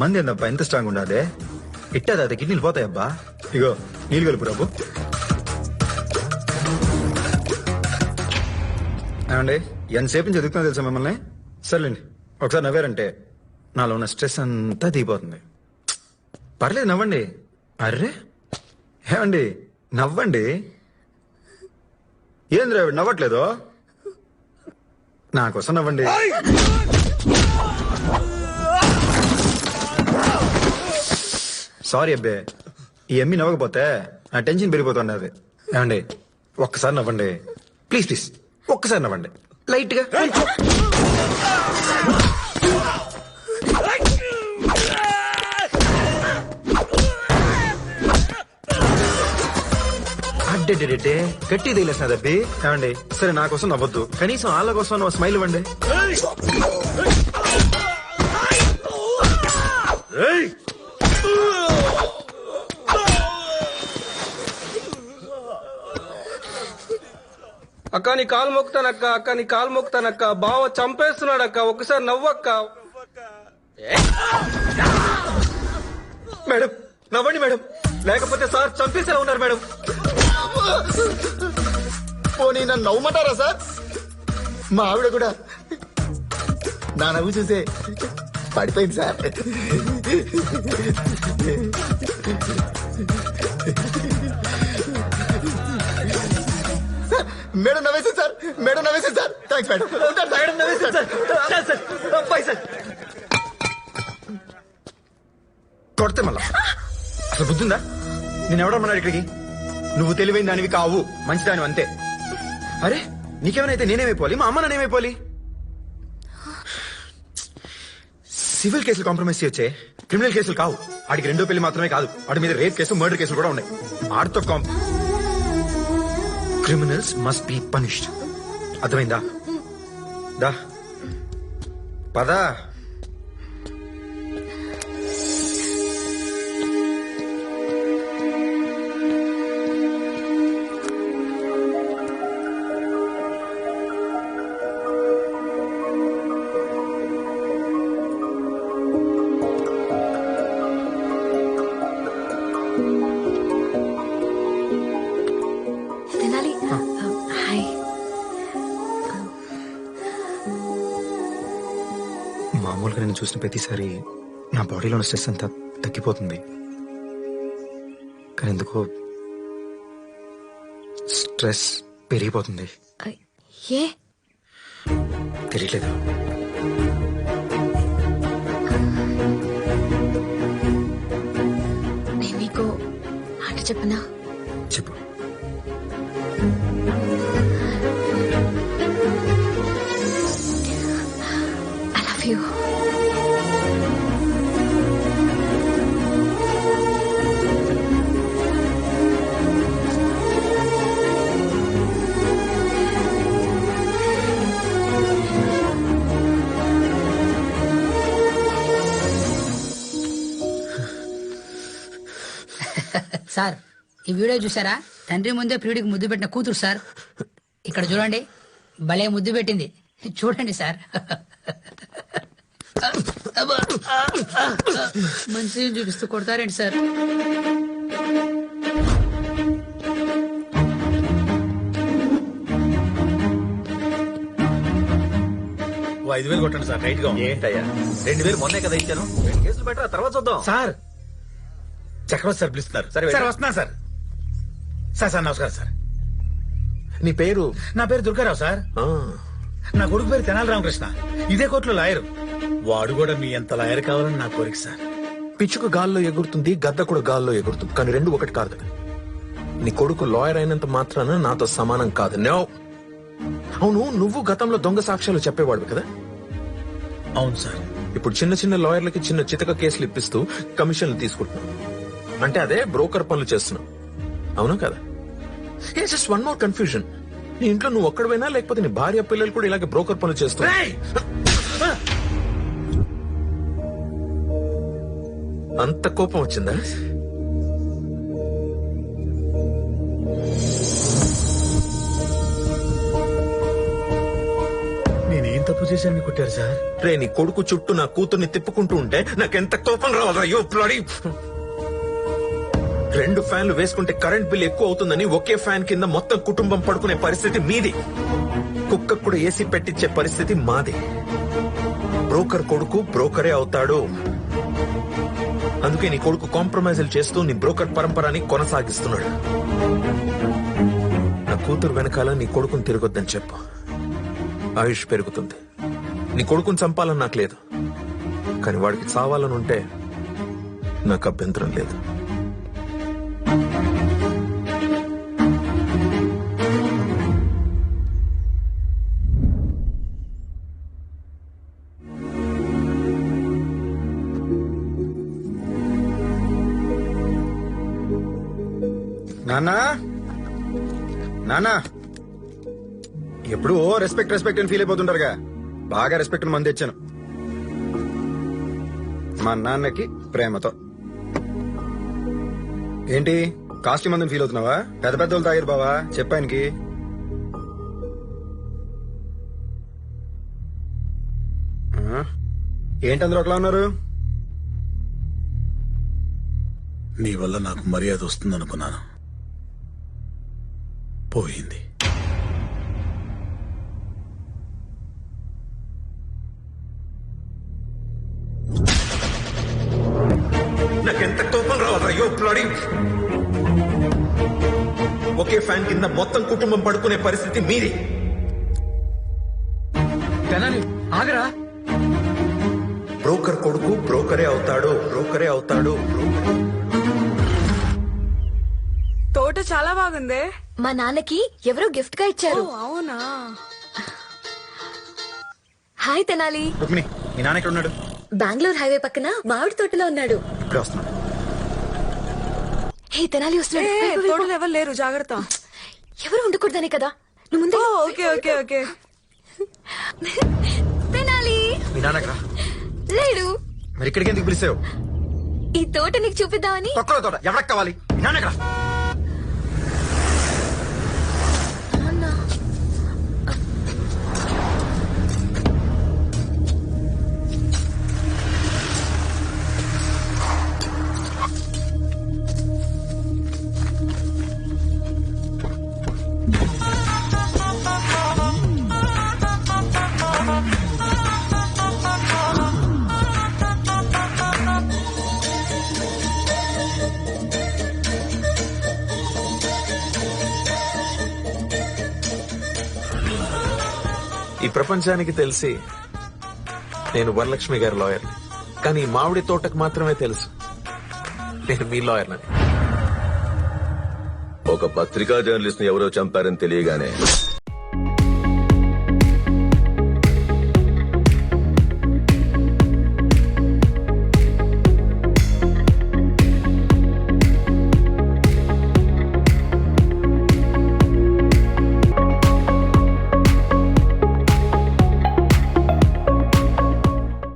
మంది ఏందబ్బా? ఎంత స్ట్రాంగ్ ఉండదే ఇట్టదా? అది కిడ్నీలు పోతాయబ్బా? ఇగో నీళ్ళు కలుపు రాబు. ఏమండి? ఎంతసేపు చదువుతున్నా తెలుసా మిమ్మల్ని? సర్లేండి ఒకసారి నవ్వారంటే నాలో ఉన్న స్ట్రెస్ అంతా దిగిపోతుంది. పర్లేదు నవ్వండి. అర్రే? ఏమండి? నవ్వండి? ఏంద్ర నవ్వట్లేదు? నా కోసం నవ్వండి. సారీ అబ్బే. ఈ ఎమ్మి నవ్వకపోతే నా టెన్షన్ పెరిగిపోతున్నది అది ఏమండి? ఒక్కసారి నవ్వండి. ప్లీజ్ ప్లీజ్ ఒక్కసారి నవ్వండి. లైట్గా అడ్డెడ్డెడ్డే గట్టి తగిలేసిన దబ్బి ఏమండి? సరే నా కోసం నవ్వద్దు. కనీసం వాళ్ళ కోసం నువ్వు స్మైల్ ఇవ్వండి. అక్క నీ కాలు మొక్కుతానక్క అక్క నీ కాలు మొక్కుతానక్క. బావ చంపేస్తున్నాడు అక్క ఒకసారి నవ్వక్క. మేడం నవ్వండి మేడం. లేకపోతే సార్ చంపేసేలా ఉన్నారు మేడం. పోనీ నన్ను నవ్వమంటారా సార్? మా ఆవిడ కూడా నా నవ్వు చూసే పడిపోయింది సార్ సార్, మేడం నవ్వేసింది సార్. మేడం నవ్వేసింది సార్. థ్యాంక్స్ మేడం ఉంటాను. మేడం నవ్వేశారు సార్. సార్. సార్. కొడితే మళ్ళా. అసలు బుద్ధుందా? నేను ఎవడమ్మన్నాడు ఇక్కడికి? నువ్వు తెలివైన దానివి కావు మంచి దానివి అంతే. అరే నీకేమైనా అయితే నేనేమైపోవాలి మా అమ్మ నేనేమైపోవాలి సివిల్ కేసులు కాంప్రమైజ్ చేయొచ్చే. క్రిమినల్ కేసులు కావు. ఆడికి రెండో పెళ్ళి మాత్రమే కాదు. వాడి మీద రేప్ కేసు మర్డర్ కేసులు కూడా ఉన్నాయి. ఆడితో కాంప్ క్రిమినల్స్ మస్ట్ బి పనిష్డ్ అర్థమైందా? దా. పదా. మామూలుగా నేను చూసిన ప్రతిసారి నా బాడీలో ఉన్న స్ట్రెస్ అంతా తగ్గిపోతుంది. కానీ ఎందుకో స్ట్రెస్ పెరిగిపోతుంది. ఏ? తెలియట్లేదు నేను నీకు మాట చెప్పనా? సార్ ఈ వీడియో చూసారా? తండ్రి ముందే ప్రియుడికి ముద్దు పెట్టిన కూతురు సార్. ఇక్కడ చూడండి భలే ముద్దు పెట్టింది. చూడండి సార్. మంచి చూపిస్తూ కొడతారేంటి సార్? ఐదు వేలు కొట్టండి సార్ రైట్గా ఉంది. ఏంటయ్యా? రెండు వేలు మొన్నే కదా ఇచ్చాను. రెండు కేసులు బెటర్ తర్వాత చూద్దాం. సార్ చక్రవర్తి సార్ పిలుస్తున్నారు. సరే, సార్. వస్తున్నా సార్. సార్ సార్ నమస్కారం సార్. నీ పేరు? నా పేరు దుర్గారావు సార్. నా కొడుకు పేరు తెనాలి రామకృష్ణ. ఇదే కోర్టులో లాయరు. వాడు కూడా మీ ఎంత లాయర్ కావాలని నా కోరిక సార్. పిచ్చుక గాల్లో ఎగురుతుంది గద్ద కూడా గాల్లో ఎగురుతుంది. కానీ రెండు ఒకటి కాదు. కదా నీ కొడుకు లాయర్ అయినంత మాత్రాన నాతో సమానం కాదు. నో. అవును నువ్వు గతంలో దొంగ సాక్ష్యాలు చెప్పేవాడు కదా? అవును సార్. ఇప్పుడు చిన్న చిన్న లాయర్లకి చిన్న చితక కేసులు ఇప్పిస్తూ కమిషన్లు తీసుకుంటున్నావు. అంటే అదే బ్రోకర్ పనులు చేస్తున్నావు. అవునా కదా? జస్ట్ వన్ మోర్ కన్ఫ్యూజన్ నీ ఇంట్లో నువ్వు ఒక్కడవేనా లేకపోతే నీ భార్య పిల్లలు కూడా ఇలాగే బ్రోకర్ పనులు చేస్తున్నా రేయ్! అంత కోపం వచ్చిందా? నేనేం తప్పు చేశాను కొట్టారు సార్? రే నీ కొడుకు చుట్టూ నా కూతుర్ని తిప్పుకుంటూ ఉంటే నాకెంత కోపం రావాలా యో బ్లడీ రెండు ఫ్యాన్లు వేసుకుంటే కరెంట్ బిల్ ఎక్కువ అవుతుందని ఒకే ఫ్యాన్ కింద మొత్తం కుటుంబం పడుకునే పరిస్థితి మీది. కుక్కకు కూడా ఏసీ పెట్టించే పరిస్థితి మాది. బ్రోకర్ కొడుకు బ్రోకరే అవుతాడు. అందుకే నీ కొడుకు కాంప్రమైజులు చేస్తూ నీ బ్రోకర్ పరంపరని కొనసాగిస్తున్నాడు. నా కూతురు వెనకాల నీ కొడుకుని తిరగొద్దని చెప్పు. ఆయుష్ పెరుగుతుంది. నీ కొడుకుని చంపాలని నాకు లేదు. కానీ వాడికి చావాలని ఉంటే నాకు అభ్యంతరం లేదు. నాన్నా నానా? ఎప్పుడు ఓ రెస్పెక్ట్ రెస్పెక్ట్ అని ఫీల్ అయిపోతుంటారుగా. బాగా రెస్పెక్ట్ మంది తెచ్చాను మా నాన్నకి ప్రేమతో. ఏంటి? కాస్ట్యూమ్ మందిని ఫీల్ అవుతున్నావా? పెద్ద పెద్ద వాళ్ళు తాగారు బావా? చెప్పానికి ఏంటి అందరూ ఒకలా ఉన్నారు? నీ వల్ల నాకు మర్యాద వస్తుందనుకున్నాను. పోయింది. నాకెంత కోపం రావాలా ఒకే ఫ్యాన్ కింద మొత్తం కుటుంబం పడుకునే పరిస్థితి మీది. తెనాలి ఆగరా? బ్రోకర్ కొడుకు బ్రోకరే అవుతాడు బ్రోకరే అవుతాడు బ్రోకరే. తోట చాలా బాగుందే. మా నాన్నకి ఎవరో గిఫ్ట్గా ఇచ్చారు. ఓ, అవునా? హాయ్ తెనాలి. రుక్మిణి మీ నాన్న ఎక్కడ ఉన్నాడు? బెంగళూరు హైవే పక్కన మామిడి తోటలో ఉన్నాడు. ఇప్పుడే వస్తున్నాడు హే తెనాలి ఏ, వస్తున్నాడు. తోటలో ఎవరు లేరు జాగ్రత్త. ఎవరు ఉండకూడదనే కదా? నువ్వు ముందే ఓ, ఓకే ఓకే ఓకే. తెనాలి. మీ నాన్న ఎక్కడ? లేడు. మరి ఇక్కడికి ఎందుకు పిలిచావు? ఈ తోట నీకు చూపిద్దామని. తొక్కలో తోట ఎవరికి కావాలి? మీ నాన్న ఎక్కడ? ఈ ప్రపంచానికి తెలిసి నేను వరలక్ష్మి గారి లాయర్ కానీ ఈ మామిడి తోటకు మాత్రమే తెలుసు. నేను మీ లాయర్ ఒక పత్రికా జర్నలిస్ట్ ఎవరో చంపారని తెలియగానే